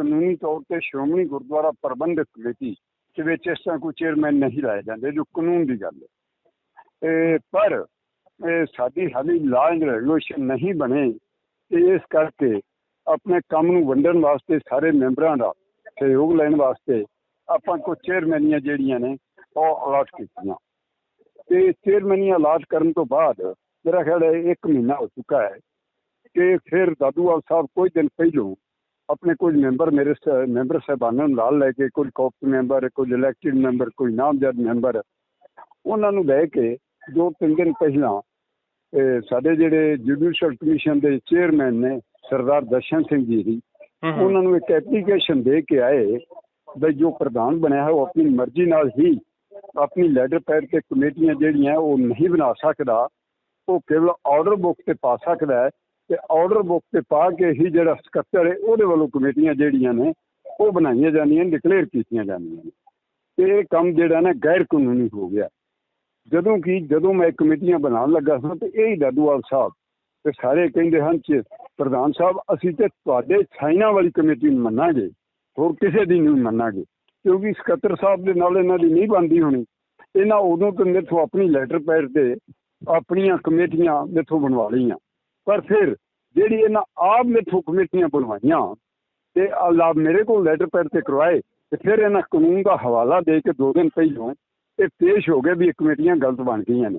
ਕਾਨੂੰਨੀ ਤੌਰ ਤੇ ਸ਼੍ਰੋਮਣੀ ਗੁਰਦੁਆਰਾ ਪ੍ਰਬੰਧਕ ਕਮੇਟੀ ਦੇ ਵਿੱਚ ਇਸ ਤਰ੍ਹਾਂ ਕੋਈ ਚੇਅਰਮੈਨ ਨਹੀਂ ਲਾਏ ਜਾਂਦੇ, ਜੋ ਕਾਨੂੰਨ ਦੀ ਗੱਲ ਹੈ। ਇਹ ਪਰ ਸਾਡੀ ਹਾਲੀ ਲਾਅ ਐਂਡ ਰੈਗੂਲੇਸ਼ਨ ਨਹੀਂ ਬਣੇ ਤੇ ਇਸ ਕਰਕੇ ਆਪਣੇ ਕੰਮ ਨੂੰ ਵੰਡਣ ਵਾਸਤੇ ਸਾਰੇ ਮੈਂਬਰਾਂ ਦਾ ਸਹਿਯੋਗ ਲੈਣ ਵਾਸਤੇ ਆਪਾਂ ਕੋ ਚੇਅਰਮੈਨੀਆਂ ਜਿਹੜੀਆਂ ਨੇ, ਉਹ ਅਲਾਟ ਕੀਤੀਆਂ। ਤੇ ਚੇਅਰਮੈਨੀਆਂ ਅਲਾਟ ਕਰਨ ਤੋਂ ਬਾਅਦ ਮੇਰਾ ਖਿਆਲ ਹੈ 1 ਮਹੀਨਾ ਹੋ ਚੁੱਕਾ ਹੈ ਕਿ ਫਿਰ ਦਾਦੂਵਾਲ ਸਾਹਿਬ ਕੋਈ ਦਿਨ ਪਹਿਲੋਂ ਆਪਣੇ ਕੁਝ ਮੈਂਬਰ ਮੇਰੇ ਮੈਂਬਰ ਸਾਹਿਬਾਨਾਂ ਨੂੰ ਨਾਲ ਲੈ ਕੇ ਕੋਈ ਕਾਪਟ ਮੈਂਬਰ ਕੋਈ ਇਲੈਕਟਿਡ ਮੈਂਬਰ ਕੋਈ ਨਾਮਜ਼ਦ ਮੈਂਬਰ ਉਹਨਾਂ ਨੂੰ ਲੈ ਕੇ ਦੋ ਤਿੰਨ ਦਿਨ ਪਹਿਲਾਂ ਸਾਡੇ ਜਿਹੜੇ ਜੁਡੀਸ਼ੀਅਲ ਕਮਿਸ਼ਨ ਦੇ ਚੇਅਰਮੈਨ ਨੇ ਸਰਦਾਰ ਦਰਸ਼ਨ ਸਿੰਘ ਜੀ ਦੀ ਉਹਨਾਂ ਨੂੰ ਇੱਕ ਐਪਲੀਕੇਸ਼ਨ ਦੇ ਕੇ ਆਏ ਵੀ ਜੋ ਪ੍ਰਧਾਨ ਬਣਿਆ ਹੈ ਉਹ ਆਪਣੀ ਮਰਜ਼ੀ ਨਾਲ ਹੀ ਆਪਣੀ ਲੈਟਰ ਪੈਡ ਤੇ ਕਮੇਟੀਆਂ ਜਿਹੜੀਆਂ ਉਹ ਨਹੀਂ ਬਣਾ ਸਕਦਾ ਉਹ ਕੇਵਲ ਆਰਡਰ ਬੁੱਕ ਤੇ ਪਾ ਸਕਦਾ ਹੈ। ਤੇ ਆਰਡਰ ਬੁੱਕ ਤੇ ਪਾ ਕੇ ਹੀ ਜਿਹੜਾ ਸਕੱਤਰ ਹੈ, ਉਹਦੇ ਵੱਲੋਂ ਕਮੇਟੀਆਂ ਜਿਹੜੀਆਂ ਨੇ, ਉਹ ਬਣਾਈਆਂ ਜਾਂਦੀਆਂ ਨੇ ਡਿਕਲੇਅਰ ਕੀਤੀਆਂ ਜਾਂਦੀਆਂ ਨੇ। ਤੇ ਇਹ ਕੰਮ ਜਿਹੜਾ ਨਾ ਗੈਰ ਕਾਨੂੰਨੀ ਹੋ ਗਿਆ। ਜਦੋਂ ਕਿ ਜਦੋਂ ਮੈਂ ਕਮੇਟੀਆਂ ਬਣਾਉਣ ਲੱਗਾ ਸਾਂ, ਤੇ ਇਹ ਹੀ ਦਾਦੂਵਾਲ ਸਾਹਿਬ ਤੇ ਸਾਰੇ ਕਹਿੰਦੇ ਹਨ ਕਿ ਪ੍ਰਧਾਨ ਸਾਹਿਬ, ਅਸੀਂ ਤੇ ਤੁਹਾਡੇ ਸਾਈਨਾਂ ਵਾਲੀ ਕਮੇਟੀ ਨੂੰ ਮੰਨਾਂਗੇ, ਹੋਰ ਕਿਸੇ ਦੀ ਨਹੀਂ ਮੰਨਾਂਗੇ, ਕਿਉਂਕਿ ਸਕੱਤਰ ਸਾਹਿਬ ਦੇ ਨਾਲ ਇਹਨਾਂ ਦੀ ਨਹੀਂ ਬਣਦੀ ਹੋਣੀ। ਇਹਨਾਂ ਉਦੋਂ ਤੋਂ ਮੇਥੋਂ ਆਪਣੀ ਲੈਟਰ ਪੈਡ ਤੇ ਆਪਣੀਆਂ ਕਮੇਟੀਆਂ ਮੇਥੋਂ ਬਣਵਾ ਲਈਆਂ। ਪਰ ਫਿਰ ਜਿਹੜੀ ਇਹਨਾਂ ਆਪ ਮੇਥੋਂ ਕਮੇਟੀਆਂ ਬਣਵਾਈਆਂ ਤੇ ਆਲਾ ਮੇਰੇ ਕੋਲ ਲੈਟਰ ਪੈਡ ਤੇ ਕਰਵਾਏ ਤੇ ਫਿਰ ਇਹਨਾਂ ਕਾਨੂੰਨ ਦਾ ਹਵਾਲਾ ਦੇ ਕੇ ਦੋ ਦਿਨ ਪਹਿਲਾਂ ਇਹ ਪੇਸ਼ ਹੋ ਗਏ ਵੀ ਇਹ ਕਮੇਟੀਆਂ ਗਲਤ ਬਣ ਗਈਆਂ ਨੇ।